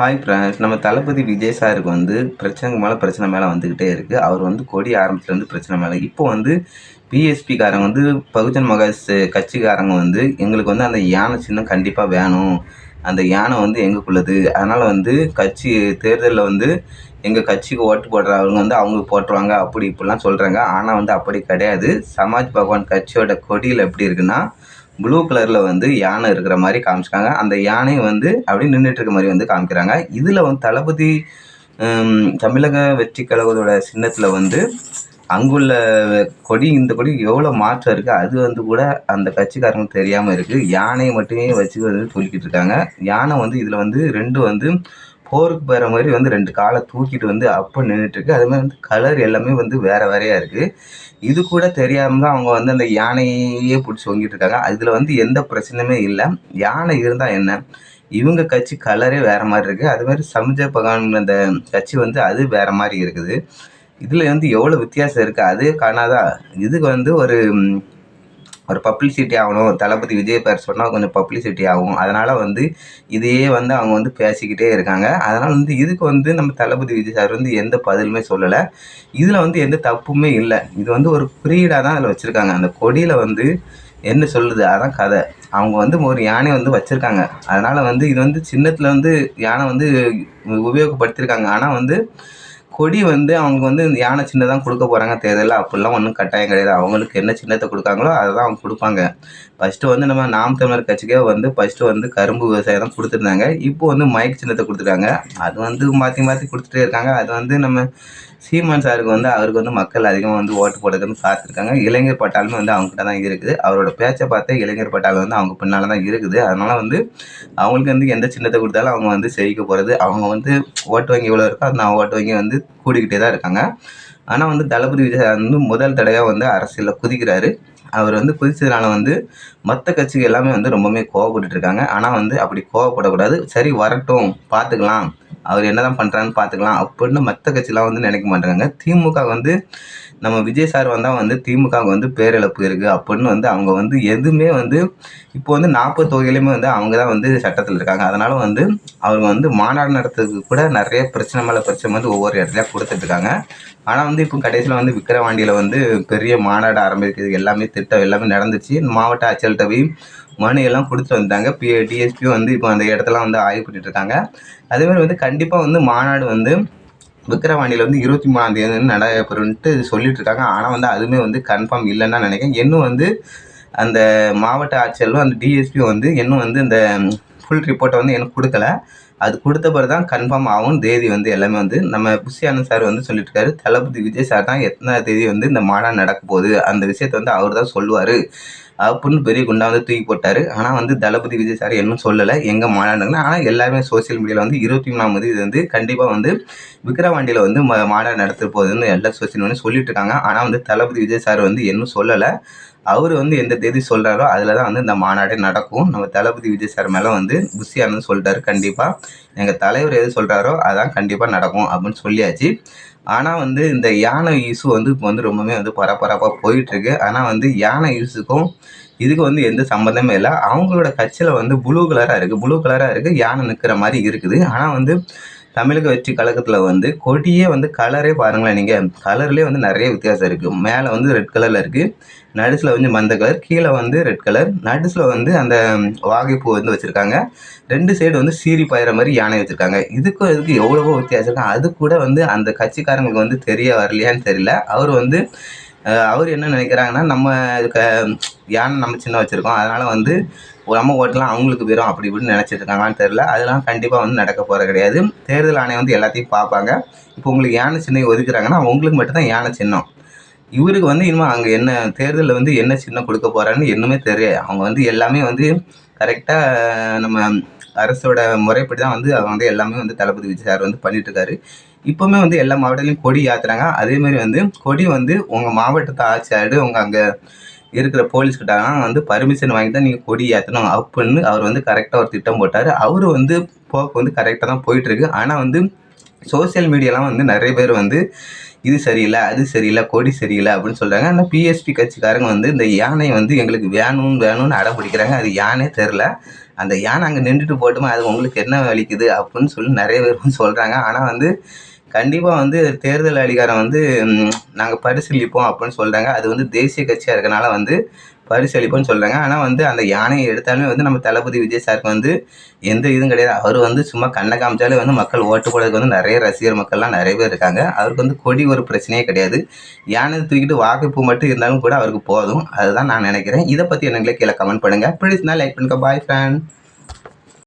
Hi friends நம்ம தளபதி விஜய் சாருக்கு வந்து பிரச்சனைக்கு மேலே பிரச்சனை மேலே வந்துக்கிட்டே இருக்குது அவர் வந்து கொடி ஆரம்பத்துலேருந்து பிரச்சனை மேலே. இப்போ வந்து பிஎஸ்பிக்காரங்க வந்து பகுஜன் மகாஸ் கட்சிக்காரங்க வந்து எங்களுக்கு வந்து அந்த யானை சின்னம் கண்டிப்பாக வேணும். அந்த யானை வந்து எங்களுக்குள்ளது அதனால் வந்து கட்சி தேர்தலில் வந்து எங்கள் கட்சிக்கு ஓட்டு போடுறவங்க வந்து அவங்க போட்டுருவாங்க. அப்படி இப்படிலாம் சொல்கிறாங்க ஆனால் வந்து அப்படி கிடையாது. சமாஜ் பகவான் கட்சியோட கொடியில் எப்படி இருக்குன்னா ப்ளூ கலரில் வந்து யானை இருக்கிற மாதிரி காமிச்சிருக்காங்க. அந்த யானையை வந்து அப்படியே நின்றுட்டு இருக்க மாதிரி வந்து காமிக்கிறாங்க. இதில் வந்து தளபதி தமிழக வெற்றி கழகத்தோட சின்னத்தில் வந்து அங்குள்ள கொடி இந்த கொடி எவ்வளோ மாற்றம் இருக்குது அது வந்து கூட அந்த கட்சிக்காரங்களுக்கு தெரியாமல் இருக்குது யானையை மட்டுமே வச்சு வந்து தூக்கிட்டு இருக்காங்க. யானை வந்து இதில் வந்து ரெண்டு வந்து போருக்கு போகிற மாதிரி வந்து ரெண்டு காலை தூக்கிட்டு வந்து அப்போ நின்றுட்டுருக்கு அது மாதிரி வந்து கலர் எல்லாமே வந்து வேறு வேறையாக இருக்குது இது கூட தெரியாமல் தான் அவங்க வந்து அந்த யானையே பிடிச்சி தொங்கிட்டு இருக்காங்க. அதில் வந்து எந்த பிரச்சனையுமே இல்லை. யானை இருந்தால் என்ன? இவங்க கட்சி கலரே வேறு மாதிரி இருக்குது அது மாதிரி சமுஜ பகவான் அந்த கட்சி வந்து அது வேறு மாதிரி இருக்குது. இதில் வந்து எவ்வளோ வித்தியாசம் இருக்குது அது காணாதா? இதுக்கு வந்து ஒரு ஒரு பப்ளிசிட்டி ஆகணும். தளபதி விஜய் பேர் சொன்னால் கொஞ்சம் பப்ளிசிட்டி ஆகும். அதனால் வந்து இதையே வந்து அவங்க வந்து பேசிக்கிட்டே இருக்காங்க. அதனால் வந்து இதுக்கு வந்து நம்ம தளபதி விஜய் சார் வந்து எந்த பதிலுமே சொல்லலை. இதில் வந்து எந்த தப்புமே இல்லை. இது வந்து ஒரு குறியீடாக தான் அதில் வச்சுருக்காங்க. அந்த கொடியில் வந்து என்ன சொல்லுது? அதான் கதை. அவங்க வந்து ஒரு யானை வந்து வச்சுருக்காங்க. அதனால் வந்து இது வந்து சின்னத்தில் வந்து யானை வந்து உபயோகப்படுத்தியிருக்காங்க ஆனால் வந்து கொடி வந்து அவங்க வந்து இந்த யானை சின்னதான் கொடுக்க போகிறாங்க தேர்தலில் அப்படிலாம் ஒன்றும் கட்டாயம் கிடையாது. அவங்களுக்கு என்ன சின்னத்தை கொடுக்காங்களோ அதை தான் அவங்க கொடுப்பாங்க. ஃபஸ்ட்டு வந்து நம்ம நாம் தமிழர் கட்சிக்கே வந்து ஃபஸ்ட்டு வந்து கரும்பு விவசாயம் தான் கொடுத்துருந்தாங்க. இப்போ வந்து மைக் சின்னத்தை கொடுத்துருக்காங்க அது வந்து மாற்றி மாற்றி கொடுத்துட்டே இருக்காங்க. அது வந்து நம்ம சீமான் சாருக்கு வந்து அவருக்கு வந்து மக்கள் அதிகமாக வந்து ஓட்டு போடுறதுன்னு பார்த்துருக்காங்க இளைஞர் பட்டாலுமே வந்து அவங்ககிட்ட தான் இருக்குது. அவரோட பேச்சை பார்த்தே இளைஞர் பட்டாலும் வந்து அவங்க பின்னால் தான் இருக்குது. அதனால் வந்து அவங்களுக்கு வந்து எந்த சின்னத்தை கொடுத்தாலும் அவங்க வந்து செய்க போகிறது அவங்க வந்து ஓட்டு வங்கி எவ்வளோ இருக்கோ அந்த ஓட்டு வங்கி வந்து கூடிக்கிட்டே தான் இருக்காங்க. ஆனால் வந்து தளபதி விஜய் வந்து முதல் தடவையாக வந்து அரசியலில் குதிக்கிறாரு. அவர் வந்து குதிச்சதுனால வந்து மற்ற கட்சிகள் எல்லாமே வந்து ரொம்பவுமே கோவப்பட்டுட்டு இருக்காங்க. ஆனால் வந்து அப்படி கோவப்படக்கூடாது. சரி வரட்டும் பார்த்துக்கலாம். அவர் என்னதான் பண்ணுறான்னு பார்த்துக்கலாம். அப்படின்னு மற்ற கட்சிலாம் வந்து நினைக்க மாட்டாங்க. திமுக வந்து நம்ம விஜய் சார் வந்தால் வந்து திமுக வந்து பேரிழப்பு இருக்குது அப்படின்னு வந்து அவங்க வந்து எதுவுமே வந்து இப்போ வந்து நாற்பது தொகையிலுமே வந்து அவங்க தான் வந்து சட்டத்தில் இருக்காங்க. அதனால வந்து அவங்க வந்து மாநாடு நடத்துறதுக்கு கூட நிறைய பிரச்சனை மேலே பிரச்சனை வந்து ஒவ்வொரு இடத்துலையும் கொடுத்துட்டு இருக்காங்க. ஆனால் வந்து இப்போ கடைசியில் வந்து விக்கிரவாண்டியில் வந்து பெரிய மாநாடு ஆரம்பிக்கிறது எல்லாமே திட்டம் எல்லாமே நடந்துச்சு. மாவட்ட ஆட்சியர்கிட்ட போய் மனு எல்லாம் கொடுத்துட்டு வந்துட்டாங்க. பி டிஎஸ்பியும் வந்து இப்போ அந்த இடத்தெல்லாம் வந்து ஆய்வு பண்ணிட்டு இருக்காங்க அதேமாதிரி வந்து கண்டிப்பாக வந்து மாநாடு வந்து விக்கிரவாணியில் வந்து இருபத்தி மூணாம் தேதி வந்து நடைபெறும்ன்ட்டு சொல்லிட்டு இருக்காங்க ஆனால் வந்து அதுவுமே வந்து கன்ஃபார்ம் இல்லைன்னு தான் நினைக்கிறேன். இன்னும் வந்து அந்த மாவட்ட ஆட்சியர்களும் அந்த டிஎஸ்பி வந்து இன்னும் வந்து இந்த ஃபுல் ரிப்போர்ட்டை வந்து எனக்கு கொடுக்கல. அது கொடுத்த பிறகு தான் கன்ஃபார்ம் ஆகும். தேதி வந்து எல்லாமே வந்து நம்ம புஷியானந்த் சார் வந்து சொல்லிட்டு தளபதி விஜய் சார் தான் எத்தனை தேதி வந்து இந்த மாநாடு நடக்க போகுது. அந்த விஷயத்தை வந்து அவர் தான் சொல்லுவார். அப்படின்னு பெரிய குண்டா வந்து தூக்கி போட்டார். ஆனால் வந்து தளபதி விஜய் சார் இன்னும் சொல்லலை எங்கே மாநாடுன்னு ஆனால் எல்லாருமே சோஷியல் மீடியாவில் வந்து இருபத்தி மூணாம் தேதி இது வந்து கண்டிப்பாக வந்து விக்ரவாண்டியில் வந்து ம மாநாடு நடத்த போகுதுன்னு எல்லா சோசியல் மீடியா சொல்லிட்டு இருக்காங்க ஆனால் வந்து தளபதி விஜய் சார் வந்து இன்னும் சொல்லலை. அவர் வந்து எந்த தேதி சொல்கிறாரோ அதில் தான் வந்து இந்த மாநாடே நடக்கும். நம்ம தளபதி விஜய் சார் மேலே வந்து புஷி ஆனந்த் சொல்லிட்டாரு கண்டிப்பாக எங்கள் தலைவர் எது சொல்கிறாரோ அதான் கண்டிப்பாக நடக்கும் அப்படின்னு சொல்லியாச்சு. ஆனால் வந்து இந்த யானை இஷ்யூ வந்து இப்போ வந்து ரொம்பவே வந்து பரபரப்பாக போயிட்டுருக்கு. ஆனால் வந்து யானை இஷ்யூக்கும் இதுக்கு வந்து எந்த சம்மந்தமே இல்லை. அவங்களோட கட்சியில் வந்து ப்ளூ கலராக இருக்குது ப்ளூ கலராக இருக்குது யானை நிற்கிற மாதிரி இருக்குது. ஆனால் வந்து தமிழக வெற்றி கழகத்தில் வந்து கொடியே வந்து கலரே பாருங்களேன் நீங்கள் கலர்லேயே வந்து நிறைய வித்தியாசம் இருக்குது மேலே வந்து ரெட் கலரில் இருக்குது நடுசில் வந்து மந்த கலர் கீழே வந்து ரெட் கலர் நடுசில் வந்து அந்த வாகைப்பூ வந்து வச்சுருக்காங்க. ரெண்டு சைடு வந்து சீரி பாயிற மாதிரி யானை வச்சுருக்காங்க. இதுக்கும் இதுக்கு எவ்வளவோ வித்தியாசம் இருக்கு? அது கூட வந்து அந்த கட்சிக்காரங்களுக்கு வந்து தெரிய வரலையான்னு தெரியல. அவர் வந்து அவர் என்ன நினைக்கிறாங்கன்னா நம்ம இதுக்கு யானை நம்ம சின்ன வச்சுருக்கோம். அதனால் வந்து நம்ம ஓட்டெலாம் அவங்களுக்கு போயிடும் அப்படி இப்படின்னு நினச்சிட்டு இருக்காங்களான்னு தெரில அதெல்லாம் கண்டிப்பாக வந்து நடக்க போகிற கிடையாது. தேர்தல் ஆணையம் வந்து எல்லாத்தையும் பார்ப்பாங்க. இப்போ உங்களுக்கு யானை சின்னம் ஒதுக்குறாங்கன்னா உங்களுக்கு மட்டும்தான் யானை சின்னம். இவருக்கு வந்து இனிமேல் அங்கே என்ன தேர்தலில் வந்து என்ன சின்னம் கொடுக்க போகிறான்னு இன்னுமே தெரியாது. அவங்க வந்து எல்லாமே வந்து கரெக்டாக நம்ம அரசோட முறைப்படி தான் வந்து அவங்க வந்து எல்லாமே வந்து தளபதி விஜய் சார் வந்து பண்ணிட்டுருக்காரு இப்போவுமே வந்து எல்லா மாவட்டத்துலையும் கொடி ஏற்றுறாங்க அதே மாதிரி வந்து கொடி வந்து உங்கள் மாவட்டத்தை ஆட்சியாடு உங்கள் அங்கே இருக்கிற போலீஸ்கிட்டலாம் வந்து பர்மிஷன் வாங்கி தான் நீங்கள் கொடி ஏற்றணும் அப்படின்னு அவர் வந்து கரெக்டாக ஒரு திட்டம் போட்டார். அவர் வந்து போக்கு வந்து கரெக்டாக தான் போயிட்டுருக்கு ஆனால் வந்து சோஷியல் மீடியாலாம் வந்து நிறைய பேர் வந்து இது சரியில்லை அது சரியில்லை கொடி சரியில்லை அப்படின்னு சொல்கிறாங்க ஆனால் பிஎஸ்பி கட்சிக்காரங்க வந்து இந்த யானை வந்து எங்களுக்கு வேணும் வேணும்னு அடம் பிடிக்கிறாங்க. அது யானே தெரில. அந்த யானை அங்கே நின்றுட்டு போட்டுமா அது உங்களுக்கு என்ன வலிக்குது அப்படின்னு சொல்லி நிறைய பேர் வந்து சொல்கிறாங்க ஆனால் வந்து கண்டிப்பாக வந்து தேர்தல் அதிகாரம் வந்து நாங்கள் பரிசீலிப்போம் அப்படின்னு சொல்கிறாங்க அது வந்து தேசிய கட்சியாக இருக்கனால வந்து பரிசளிப்போம்னு சொல்கிறாங்க ஆனால் வந்து அந்த யானையை எடுத்தாலுமே வந்து நம்ம தளபதி விஜய் சாருக்கு வந்து எந்த இதுவும் கிடையாது. அவர் வந்து சும்மா கண்ணை காமிச்சாலே வந்து மக்கள் ஓட்டு போடுறதுக்கு வந்து நிறைய ரசிகர் மக்கள்லாம் நிறைய பேர் இருக்காங்க. அவருக்கு வந்து கொடி ஒரு பிரச்சனையே கிடையாது. யானை தூக்கிட்டு வாக்குப்பு மட்டும் இருந்தாலும் கூட அவருக்கு போதும். அதுதான் நான் நினைக்கிறேன். இதை பற்றி என்னங்களே கீழே கமெண்ட் பண்ணுங்கள் பிடிச்சிருந்தா லைக் பண்ணுங்க. பாய் ஃப்ரெண்ட்